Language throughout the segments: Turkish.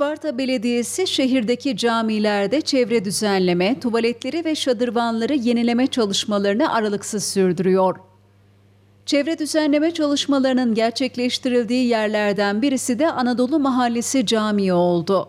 Isparta Belediyesi şehirdeki camilerde çevre düzenleme, tuvaletleri ve şadırvanları yenileme çalışmalarını aralıksız sürdürüyor. Çevre düzenleme çalışmalarının gerçekleştirildiği yerlerden birisi de Anadolu Mahallesi Camii oldu.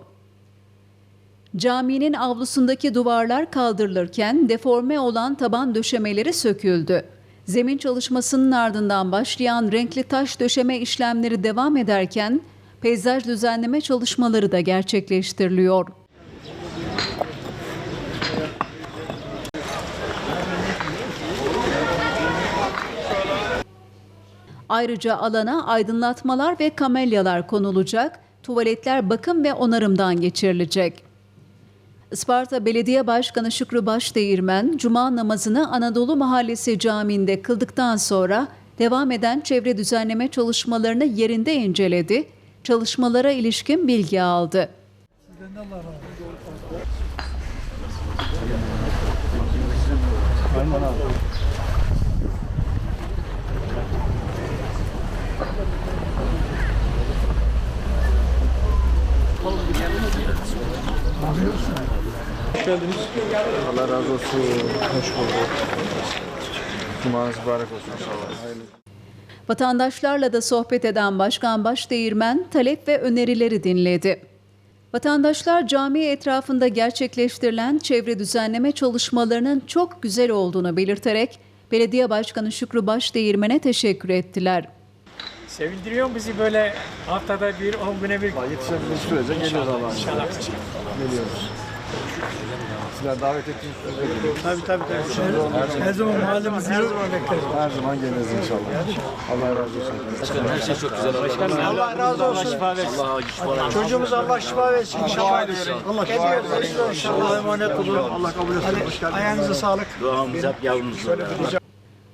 Caminin avlusundaki duvarlar kaldırılırken deforme olan taban döşemeleri söküldü. Zemin çalışmasının ardından başlayan renkli taş döşeme işlemleri devam ederken peyzaj düzenleme çalışmaları da gerçekleştiriliyor. Ayrıca alana aydınlatmalar ve kamelyalar konulacak, tuvaletler bakım ve onarımdan geçirilecek. Isparta Belediye Başkanı Şükrü Başdeğirmen, Cuma namazını Anadolu Mahallesi Camii'nde kıldıktan sonra devam eden çevre düzenleme çalışmalarını yerinde inceledi, çalışmalara ilişkin bilgi aldı. Allah razı olsun. Hoş bulduk. Cumanız mübarek olsun inşallah. Hayırlı. Vatandaşlarla da sohbet eden Başkan Başdeğirmen talep ve önerileri dinledi. Vatandaşlar cami etrafında gerçekleştirilen çevre düzenleme çalışmalarının çok güzel olduğunu belirterek Belediye Başkanı Şükrü Başdeğirmen'e teşekkür ettiler. Sevindiriyor bizi böyle haftada bir, on güne bir. Yetişebildiğiniz sürece geliyoruz izniyle. İnşallah. Geliyoruz. Sizler davet ettiğiniz sürece geliyoruz. Tabii tabii. tabii. Her zaman mahallemizi her zaman bekleriz. Her zaman geliriz inşallah. Allah razı olsun. Her şey çok güzel oldu. Allah razı olsun. Allah'a güç var. Çocuğumuza Allah şifa versin. İnşallah. Allah şifa versin. Allah'a emanet olun. Allah kabul etsin. Hoş geldiniz. Ayağınıza sağlık. Duamız hep yavrumuzla.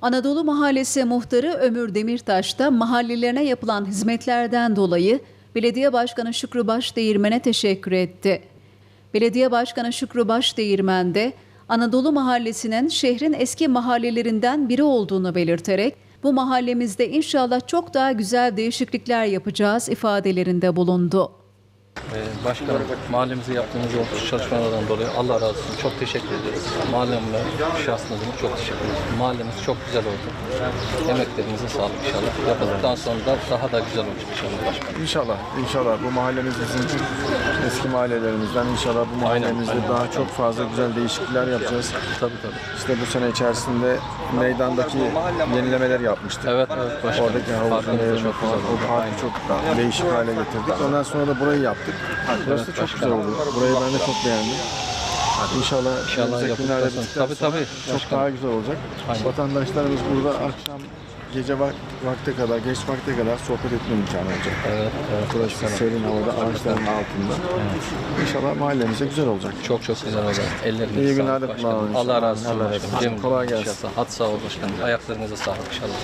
Anadolu Mahallesi Muhtarı Ömür Demirtaş da mahallelerine yapılan hizmetlerden dolayı Belediye Başkanı Şükrü Başdeğirmen'e teşekkür etti. Belediye Başkanı Şükrü Başdeğirmen de Anadolu Mahallesi'nin şehrin eski mahallelerinden biri olduğunu belirterek bu mahallemizde inşallah çok daha güzel değişiklikler yapacağız ifadelerinde bulundu. Ee, Başkanım, mahallemize yaptığınız o çalışmalardan dolayı Allah razı olsun. Çok teşekkür ederiz. Mahallemle şahsına adına çok teşekkür ederiz. Mahallemiz çok güzel oldu. Emeklerinize sağlık inşallah. Yapıldıktan sonra da daha da güzel olacak inşallah başkanım. İnşallah, inşallah bu mahallemiz bizim eski mahallelerimizden. İnşallah bu mahallemizde aynen. daha çok fazla güzel değişiklikler yapacağız. Tabii tabii. İşte bu sene içerisinde meydandaki yenilemeler yapmıştık. Evet evet başkanım. Oradaki havuzun çok güzel oldu. o parkı çok değişik hale getirdik. Ondan sonra da burayı yaptık. Burası da çok güzel oldu. Burayı ben de çok beğendim. İnşallah, İnşallah günlerde sonra- Tabii, tabii, çok başkanım. daha güzel olacak. Aynen. Vatandaşlarımız burada akşam gece vak- vakte kadar, geç vakte kadar sohbet etme imkanı olacak. Evet, evet. Burası serin havada, ağaçların altında. İnşallah mahallemize güzel olacak. Çok çok güzel oldu. Ellerinize İyi günler de kullanın Allah razı olsun. Allah razı olsun. Kolay gelsin. Hadi sağ ol başkanım. Ayaklarınıza sağlık inşallah.